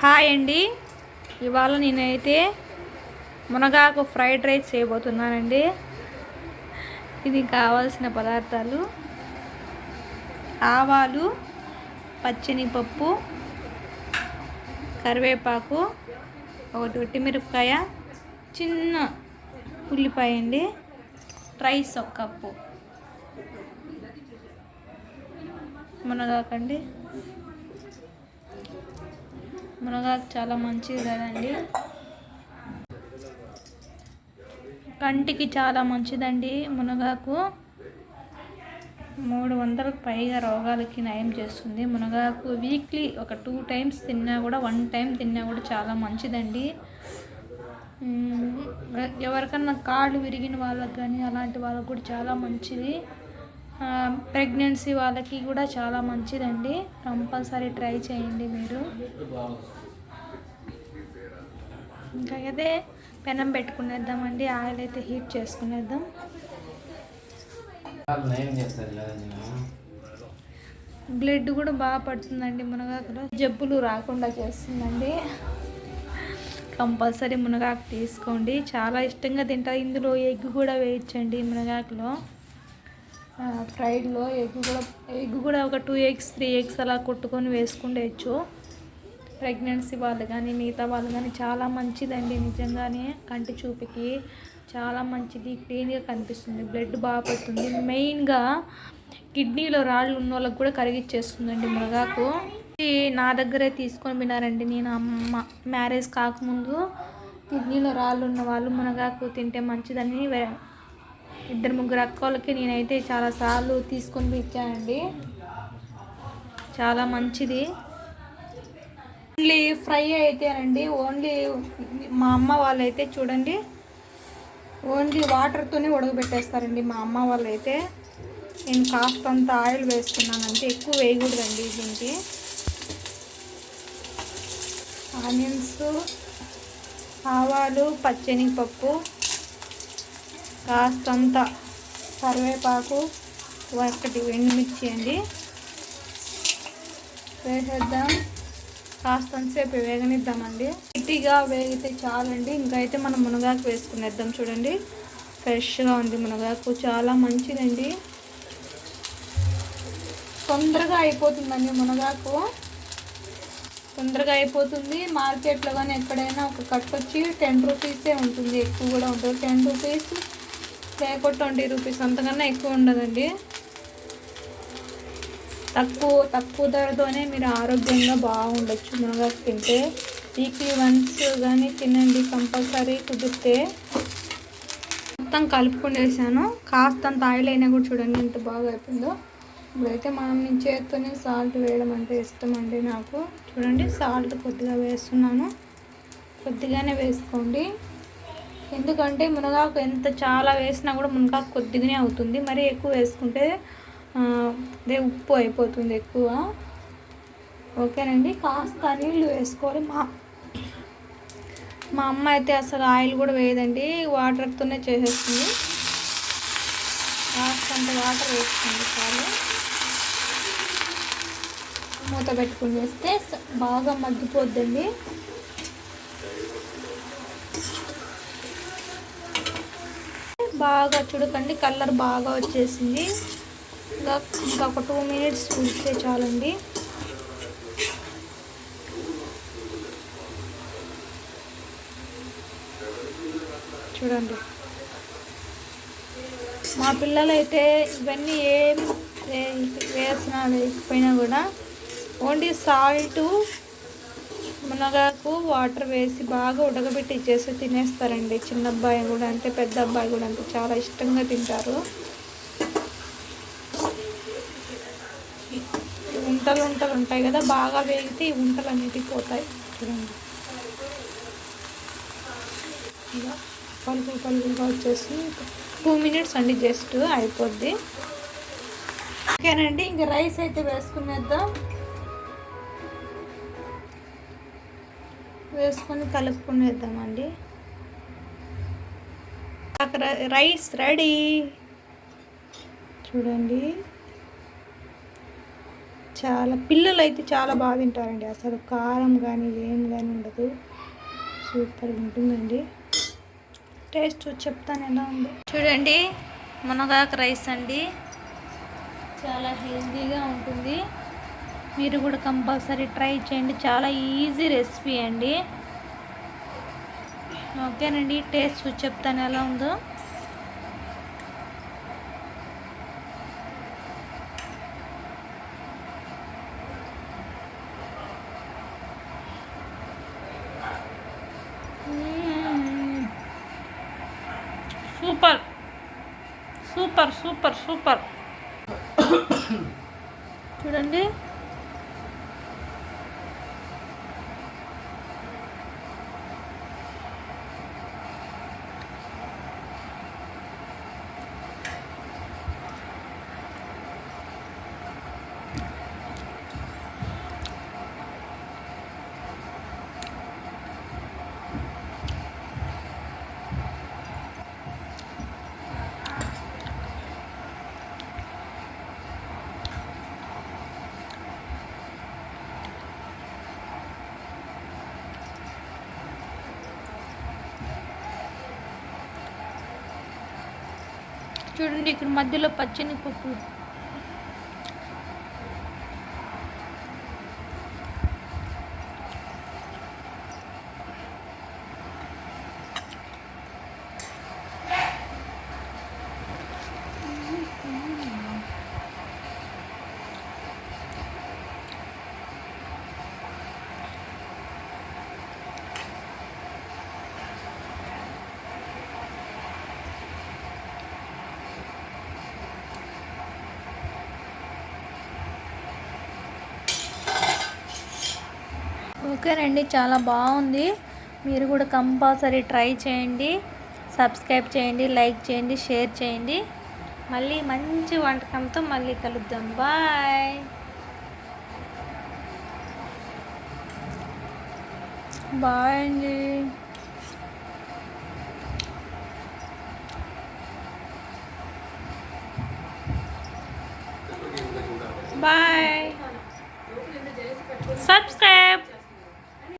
Hi అండి. ఇవాళ నేనైతే మునగాకు ఫ్రైడ్ రైస్ చేయబోతున్నానండి. ఇది కావాల్సిన పదార్థాలు. ఆవాలు పచ్చనిపప్పు కరివేపాకు ఒకటి ఒట్టిమిరపకాయ చిన్న ఉల్లిపాయ అండి రైస్ ఒక కప్పు. మునగాకండి మునగాకు చాలా మంచిది కదండి. కంటికి చాలా మంచిదండి మునగాకు. మూడు వందలకు పైగా రోగాలకి నయం చేస్తుంది. మునగాకు వీక్లీ ఒక టూ టైమ్స్ తిన్నా కూడా వన్ టైం తిన్నా కూడా చాలా మంచిదండి. ఎవరికన్నా కాళ్ళు విరిగిన వాళ్ళకి కానీ అలాంటి వాళ్ళకి కూడా చాలా మంచిది. ప్రెగ్నెన్సీ వాళ్ళకి కూడా చాలా మంచిదండి. కంపల్సరీ ట్రై చేయండి మీరు. ఇంకా అదే పెనం పెట్టుకునేద్దామండి. ఆయిల్ అయితే హీట్ చేసుకునేద్దాం. బ్లడ్ కూడా బాగా పడుతుందండి మునగాకులో. జబ్బులు రాకుండా చేస్తుందండి. కంపల్సరీ మునగాకు తీసుకోండి. చాలా ఇష్టంగా తింటారు. ఇందులో ఎగ్ కూడా వేయించండి మునగాకులో. ఫ్రైడ్లో ఎగ్ కూడా ఎగ్ కూడా ఒక టూ ఎగ్స్ త్రీ ఎగ్స్ అలా కొట్టుకొని వేసుకుండేయచ్చు ప్రెగ్నెన్సీ వాళ్ళు కానీ మిగతా వాళ్ళు కానీ చాలా మంచిదండి నిజంగానే కంటి చూపుకి. చాలా మంచిది క్లీన్గా కనిపిస్తుంది. బ్లడ్ బాగా పడుతుంది. మెయిన్గా కిడ్నీలో రాళ్ళు ఉన్న వాళ్ళకి కూడా కరిగిచ్చేస్తుందండి మునగాకు ఇది నా దగ్గరే తీసుకొని వినారండి నేను అమ్మ. మ్యారేజ్ కాకముందు కిడ్నీలో రాళ్ళు ఉన్న వాళ్ళు మునగాకు తింటే మంచిదని ఇద్దరు ముగ్గురు అక్కలకి నేనైతే చాలాసార్లు తీసుకొని ఇచ్చానండి చాలా మంచిది. ఓన్లీ ఫ్రై అయితేనండి ఓన్లీ మా అమ్మ వాళ్ళైతే చూడండి ఓన్లీ వాటర్తోనే ఉడకబెట్టేస్తారండి మా అమ్మ వాళ్ళైతే. నేను కాస్తంత ఆయిల్ వేసుకున్నానంటే ఎక్కువ వేయకూడదండి దీనికి. ఆనియన్స్ ఆవాలు పచ్చనిపప్పు కాస్తంత కరివేపాకు ఒకటి ఎండుమిర్చి అండి వేసేద్దాం కాస్తంతసేపు వేగనిద్దామండి. గట్టిగా వేగితే చాలండి. ఇంకా అయితే మనం మునగాకు వేసుకునేద్దాం చూడండి. ఫ్రెష్గా ఉంది మునగాకు. చాలా మంచిదండి. తొందరగా అయిపోతుందండి మునగాకు. తొందరగా అయిపోతుంది. మార్కెట్లో కానీ ఎక్కడైనా ఒక కట్ వచ్చి టెన్ రూపీసే ఉంటుంది. ఎక్కువ కూడా ఉంటుంది టెన్ రూపీస్ లేకపోతే ట్వంటీ రూపీస్. అంతకన్నా ఎక్కువ ఉండదండి. తక్కువ తక్కువ ధరతోనే మీరు ఆరోగ్యంగా బాగుండొచ్చు. మునగాకు తింటే వీక్లీ వన్స్ కానీ తినండి కంపల్సరీ కుదిరితే. మొత్తం కలుపుకునేసాను. కాస్తంత ఆయిల్ అయినా కూడా చూడండి ఎంత బాగా అయిపోయిందో. ఇప్పుడైతే మనం నేను చేత్తోనే సాల్ట్ వేయడం అంటే ఇష్టం అండి నాకు. చూడండి సాల్ట్ కొద్దిగా వేస్తున్నాను. కొద్దిగానే వేసుకోండి. ఎందుకంటే మునగాకు ఎంత చాలా వేసినా కూడా మునగాకు కొద్దిగానే అవుతుంది. మరి ఎక్కువ వేసుకుంటే అదే ఉప్పు అయిపోతుంది ఎక్కువ. ఓకేనండి? కాస్త నీళ్ళు వేసుకోవాలి. మా మా అమ్మ అయితే అసలు ఆయిల్ కూడా వేయదండి. వాటర్తోనే చేసేస్తుంది. కాస్తంత వాటర్ వేస్తుంది చాలు. మూత పెట్టుకుని వేస్తే బాగా మగ్గిపోద్దండి. బాగా చూడకండి కలర్ బాగా వచ్చేసింది. ఇంకా ఇంకా ఒక టూ మినిట్స్ ఉంచితే చాలండి. చూడండి. మా పిల్లలైతే ఇవన్నీ ఏం వేసినా వేయకపోయినా కూడా ఓన్లీ సాల్ట్ మునగాకు వాటర్ వేసి బాగా ఉడకబెట్టి ఇచ్చేసి తినేస్తారండి. చిన్న అబ్బాయి కూడా అంటే పెద్ద అబ్బాయి కూడా అంటే చాలా ఇష్టంగా తింటారు. ఈ ఉంటలు ఉంటలు ఉంటాయి కదా బాగా వేగితే ఈ ఉంటలు అనేది పోతాయి. చూడండి. ఇలా పలుకులు పలుకుగా వచ్చేసి టూ మినిట్స్ అండి జస్ట్ అయిపోద్ది. ఓకేనండి ఇంకా రైస్ అయితే వేసుకునేద్దాం. వేసుకొని కలుపుకునేద్దామండి. అక్కడ రైస్ రెడీ. చూడండి. చాలా పిల్లలు అయితే చాలా బాగా తింటారండి. అసలు కారం కానీ ఏం కానీ ఉండదు. సూపర్ ఉంటుందండి. టేస్ట్ చెప్తాను ఎలా ఉంది. చూడండి మునగాకు రైస్ అండి. చాలా హెల్తీగా ఉంటుంది. మీరు కూడా కంపల్సరీ ట్రై చేయండి. చాలా ఈజీ రెసిపీ అండి. ఓకేనండి టేస్ట్ చూసి చెప్తాను ఎలా ఉందో. సూపర్. Super super super. చూడండి. చూడండి ఇక్కడ మధ్యలో పచ్చని పప్పు ఓకేనండి చాలా బాగుంది. మీరు కూడా కంపల్సరీ ట్రై చేయండి సబ్స్క్రైబ్ చేయండి లైక్ చేయండి షేర్ చేయండి. మళ్ళీ మంచి వంటకంతో మళ్ళీ కలుద్దాం. బాయ్. బాయ్ అండి. బాయ్. సబ్స్క్రైబ్.